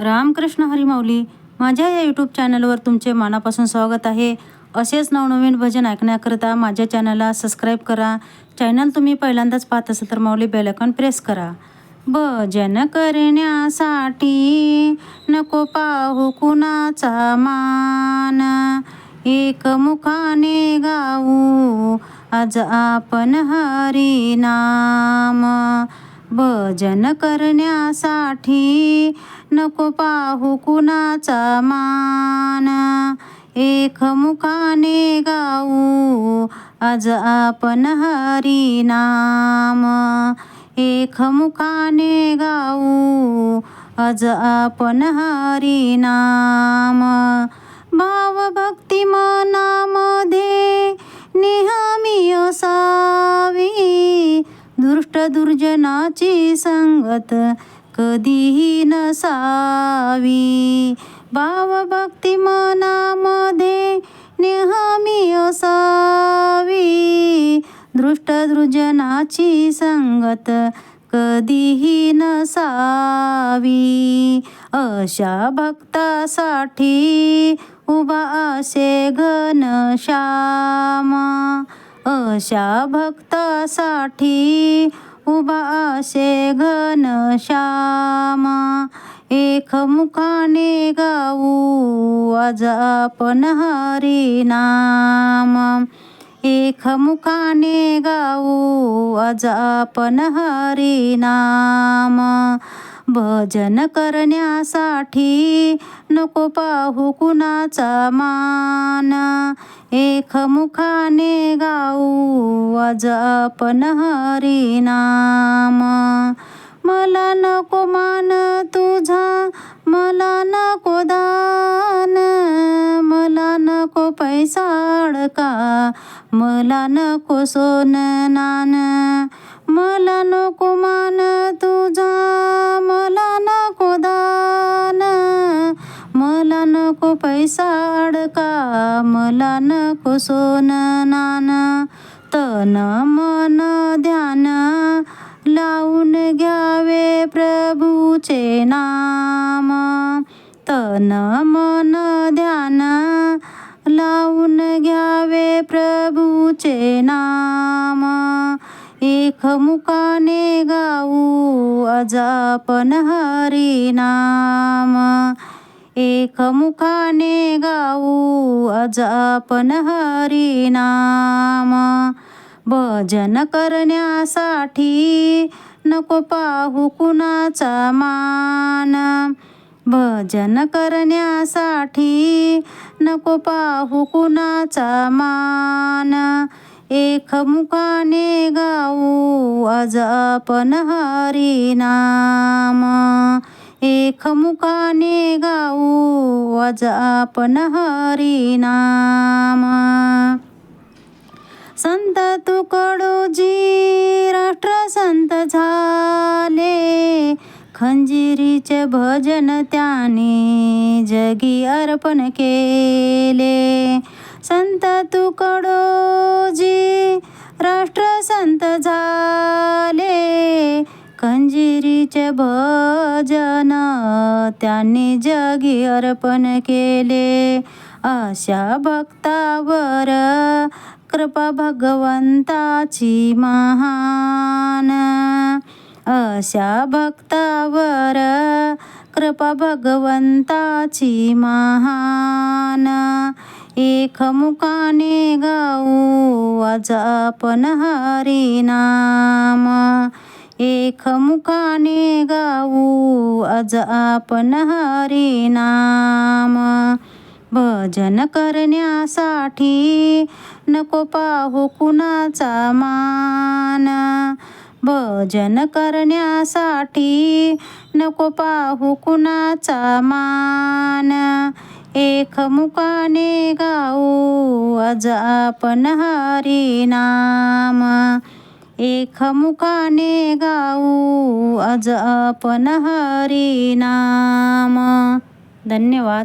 रामकृष्ण हरिमाऊली माझ्या या यूट्यूब चॅनलवर तुमचे मनापासून स्वागत आहे. असेच नवनवीन भजन ऐकण्याकरिता माझ्या चॅनलला सबस्क्राईब करा. चॅनल तुम्ही पहिल्यांदाच पाहत असाल तर माऊली बेलकॉन प्रेस करा. भजन करण्यासाठी नको पाहू कुणाचा मान. एकमुखाने गाऊ आज आपण हरी नाम. भजन करण्यासाठी नको पाहू कुणाचा मान. एकमुखाने गाऊ आज आपण हरी नाम. एकमुखाने गाऊ आज आपण हरी नाम. भाव भक्ती मनामध्ये नेहमी असा दुर्जनाची संगत कधीही नसावी. भावभक्ती मनामध्ये नेहमी असावी. दृष्ट दुर्जनाची संगत कधीही नसावी. अशा भक्तासाठी उभा असे घनश्याम अशा भक्तासाठी उभा असे घनश्याम एकमुखाने गाऊ आज आपण हरी नाम. एकमुखाने गाऊ आज आपण हरी नाम. भजन करण्यासाठी नको पाहू कुणाचा मान. एकमुखाने गाऊ आज आपण हरी नाम मला नको मान तुझा मला नको दान. मला नको पैसा अडका मला नको सोन नान. मला नको मान तुझा मला पैसा अडका मला नको सोन नान तन मन ध्यान लावून घ्यावे प्रभूचे नाम. तन मन ध्यान लावून घ्यावे प्रभूचे नाम. एकमुखाने गाऊ अजापन आपण हरी नाम. एकमुखाने गाऊ अजापन हरी नाम भजन करण्यासाठी नको पाहू कुणाचा मान. भजन करण्यासाठी नको पाहू कुणाचा मान. एकमुखाने गाऊ अजपन हरी नाम हरी नाम गाऊ आज आपण हरी नाम संत तुकडोजी राष्ट्रसंत झाले. खंजिरीचे भजन त्याने जगी अर्पण केले. संत तुकडोजी राष्ट्रसंत झाले. खंजिरीचे भ त्यांनी जगी अर्पण केले. अशा भक्तावर कृपा भगवंताची महान. अशा भक्तावर कृपा भगवंताची महान. एकमुखाने गाऊ आज आपण हरी एक मुखाने गाऊ आज आपण हरी नाम. भजन करण्यासाठी नको पाहू कुणाचा मान. भजन करण्यासाठी नको पाहू कुणाचा मान. एक मुखाने गाऊ आज आपण हरी नाम. एकमुखाने गाऊ आज आपण हरी नाम. धन्यवाद.